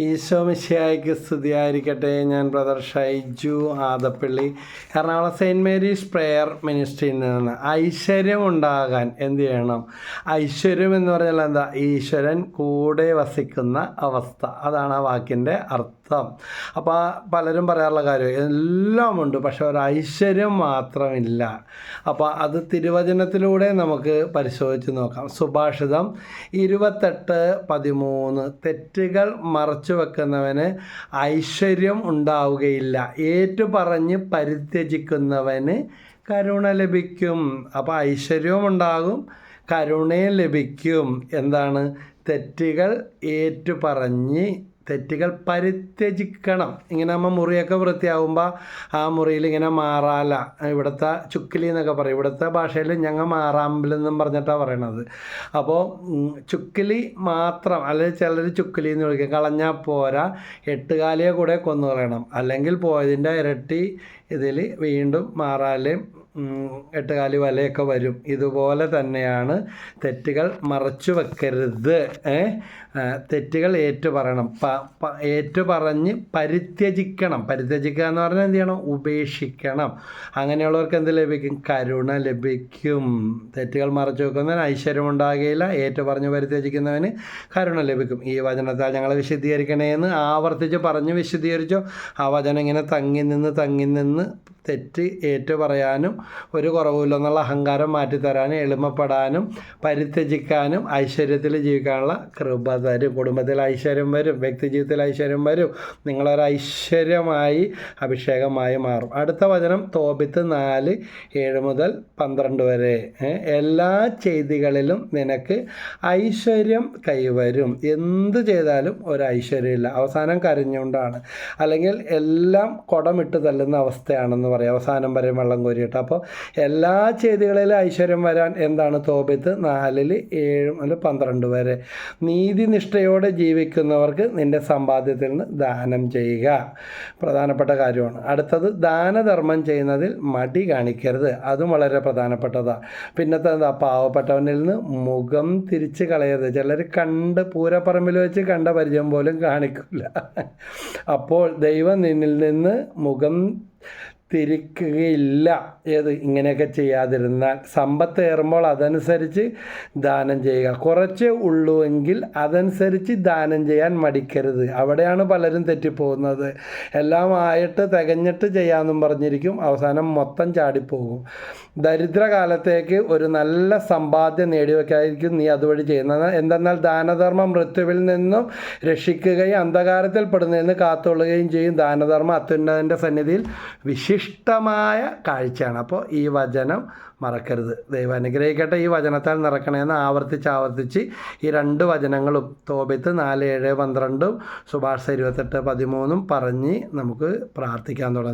ഈശോമിശിയായിക്ക് സ്തുതിയായിരിക്കട്ടെ. ഞാൻ brother Shaiju Adappally. Ernakulam saint Mary's prayer മിനിസ്ട്രിയിൽ നിന്ന് ഐശ്വര്യം ഉണ്ടാകാൻ എന്ത് ചെയ്യണം? ഐശ്വര്യം എന്ന് പറഞ്ഞാൽ എന്താ? ഈശ്വരൻ കൂടെ വസിക്കുന്ന അവസ്ഥ. അതാണ് ആ വാക്കിന്റെ അർത്ഥം. അപ്പോൾ പലരും പറയാറുള്ള കാര്യം എല്ലാം ഉണ്ട് പക്ഷെ ഒരു ഐശ്വര്യം മാത്രമില്ല. അപ്പോൾ അത് തിരുവചനത്തിലൂടെ നമുക്ക് പരിശോധിച്ച് നോക്കാം. സുഭാഷിതം ഇരുപത്തെട്ട് പതിമൂന്ന്. തെറ്റുകൾ മറച്ചു വെക്കുന്നവന് ഐശ്വര്യം ഉണ്ടാവുകയില്ല. ഏറ്റുപറഞ്ഞ് പരിത്യജിക്കുന്നവന് കരുണ ലഭിക്കും. അപ്പോൾ ഐശ്വര്യവും ഉണ്ടാകും കരുണയും ലഭിക്കും. എന്താണ്? തെറ്റുകൾ ഏറ്റു പറഞ്ഞ് തെറ്റുകൾ പരിത്യജിക്കണം. ഇങ്ങനെ നമ്മൾ മുറിയൊക്കെ വൃത്തിയാകുമ്പോൾ ആ മുറിയിൽ ഇങ്ങനെ മാറാല. ഇവിടുത്തെ ചുക്കിലി എന്നൊക്കെ പറയും. ഇവിടുത്തെ ഭാഷയിൽ ഞങ്ങൾ മാറാമ്പലെന്നും പറഞ്ഞിട്ടാണ് പറയണത്. അപ്പോൾ ചുക്കിലി മാത്രം അല്ലെങ്കിൽ ചിലർ ചുക്കിലി എന്ന് വിളിക്കും. കളഞ്ഞാൽ പോരാ. എട്ടുകാലിയെ കൂടെ കൊന്നു കളയണം. അല്ലെങ്കിൽ പോയതിന്റെ ഇരട്ടി ഇതിൽ വീണ്ടും മാറാലയും എട്ടുകാലി വലയൊക്കെ വരും. ഇതുപോലെ തന്നെയാണ് തെറ്റുകൾ മറച്ചു വെക്കരുത് തെറ്റുകൾ ഏറ്റു പറയണം ഏറ്റു പറഞ്ഞ് പരിത്യജിക്കണം. പരിത്യജിക്കുക എന്ന് പറഞ്ഞാൽ എന്ത് ചെയ്യണം? ഉപേക്ഷിക്കണം. അങ്ങനെയുള്ളവർക്ക് എന്ത് ലഭിക്കും? കരുണ ലഭിക്കും. തെറ്റുകൾ മറച്ചു വെക്കുന്നതിന് ഐശ്വര്യം ഉണ്ടാകുകയില്ല ഏറ്റു പറഞ്ഞ് പരിത്യജിക്കുന്നവന് കരുണ ലഭിക്കും. ഈ വചനത്താൽ ഞങ്ങൾ വിശദീകരിക്കണേന്ന് ആവർത്തിച്ച് പറഞ്ഞ് വിശദീകരിച്ചോ ആ വചനം ഇങ്ങനെ തങ്ങി നിന്ന് തങ്ങി നിന്ന് തെറ്റ് ഏറ്റു പറയാനും ഒരു കുറവുമില്ലെന്നുള്ള അഹങ്കാരം മാറ്റിത്തരാനും എളിമപ്പെടാനും പരിത്യജിക്കാനും ഐശ്വര്യത്തിൽ ജീവിക്കാനുള്ള കൃപ തരും. കുടുംബത്തിൽ ഐശ്വര്യം വരും വ്യക്തി ജീവിതത്തിൽ ഐശ്വര്യം വരും. നിങ്ങളൊരു ഐശ്വര്യമായി അഭിഷേകമായി മാറും. അടുത്ത വചനം തോപിത്ത് നാല് ഏഴ് മുതൽ പന്ത്രണ്ട് വരെ. എല്ലാ ചെയ്തികളിലും നിനക്ക് ഐശ്വര്യം കൈവരും. എന്ത് ചെയ്താലും ഒരു ഐശ്വര്യമില്ല. അവസാനം കരഞ്ഞുകൊണ്ടാണ്. അല്ലെങ്കിൽ എല്ലാം കുടമിട്ട് തല്ലുന്ന അവസ്ഥയാണെന്ന് പറയും അവസാനം വരെ വെള്ളം കോരിയിട്ട്. അപ്പോൾ എല്ലാ ചെയ്തികളിലും ഐശ്വര്യം വരാൻ എന്താണ് തോപിത്ത്? നാലിൽ ഏഴ് മുതൽ പന്ത്രണ്ട് വരെ. നീതിനിഷ്ഠയോടെ ജീവിക്കുന്നവർക്ക് നിന്റെ സമ്പാദ്യത്തിൽ നിന്ന് ദാനം ചെയ്യുക. പ്രധാനപ്പെട്ട കാര്യമാണ്. അടുത്തത് ദാനധർമ്മം ചെയ്യുന്നതിൽ മടി കാണിക്കരുത്. അതും വളരെ പ്രധാനപ്പെട്ടതാണ് പിന്നത്തെ എന്താ? പാവപ്പെട്ടവനിൽ നിന്ന് മുഖം തിരിച്ച് കളയരുത്. ചിലർ കണ്ട് പൂരപ്പറമ്പിൽ വെച്ച് കണ്ട പരിചയം പോലും കാണിക്കില്ല അപ്പോൾ ദൈവം നിന്നിൽ നിന്ന് മുഖം തിരിക്കുകയില്ല. ഏത്? ഇങ്ങനെയൊക്കെ ചെയ്യാതിരുന്നാൽ. സമ്പത്ത് ഏറുമ്പോൾ അതനുസരിച്ച് ദാനം ചെയ്യുക. കുറച്ച് എങ്കിൽ അതനുസരിച്ച് ദാനം ചെയ്യാൻ മടിക്കരുത്. അവിടെയാണ് പലരും തെറ്റിപ്പോകുന്നത്. എല്ലാം ആയിട്ട് തികഞ്ഞിട്ട് ചെയ്യാമെന്നും പറഞ്ഞിരിക്കും. അവസാനം മൊത്തം ചാടിപ്പോകും. ദരിദ്രകാലത്തേക്ക് ഒരു നല്ല സമ്പാദ്യം നേടിവെക്കായിരിക്കും നീ അതുവഴി ചെയ്യുന്നത്. എന്തെന്നാൽ ദാനധർമ്മം മൃത്യുവിൽ നിന്നും രക്ഷിക്കുകയും അന്ധകാരത്തിൽ പെടുന്നതിൽ കാത്തുകൊള്ളുകയും ചെയ്യും. ദാനധർമ്മം അത്യുന്നതന്റെ സന്നിധിയിൽ വിശിഷ്ടമായ കാഴ്ചയാണ്. അപ്പോൾ ഈ വചനം മറക്കരുത്. ദൈവം അനുഗ്രഹിക്കട്ടെ ഈ വചനത്താൽ നിറക്കണമെന്ന് ആവർത്തിച്ച് ആവർത്തിച്ച് ഈ രണ്ട് വചനങ്ങളും തോബിത്ത് നാല് ഏഴ് പന്ത്രണ്ടും സുഭാഷ ഇരുപത്തെട്ട് പതിമൂന്നും പറഞ്ഞ് നമുക്ക് പ്രാർത്ഥിക്കാൻ തുടങ്ങി.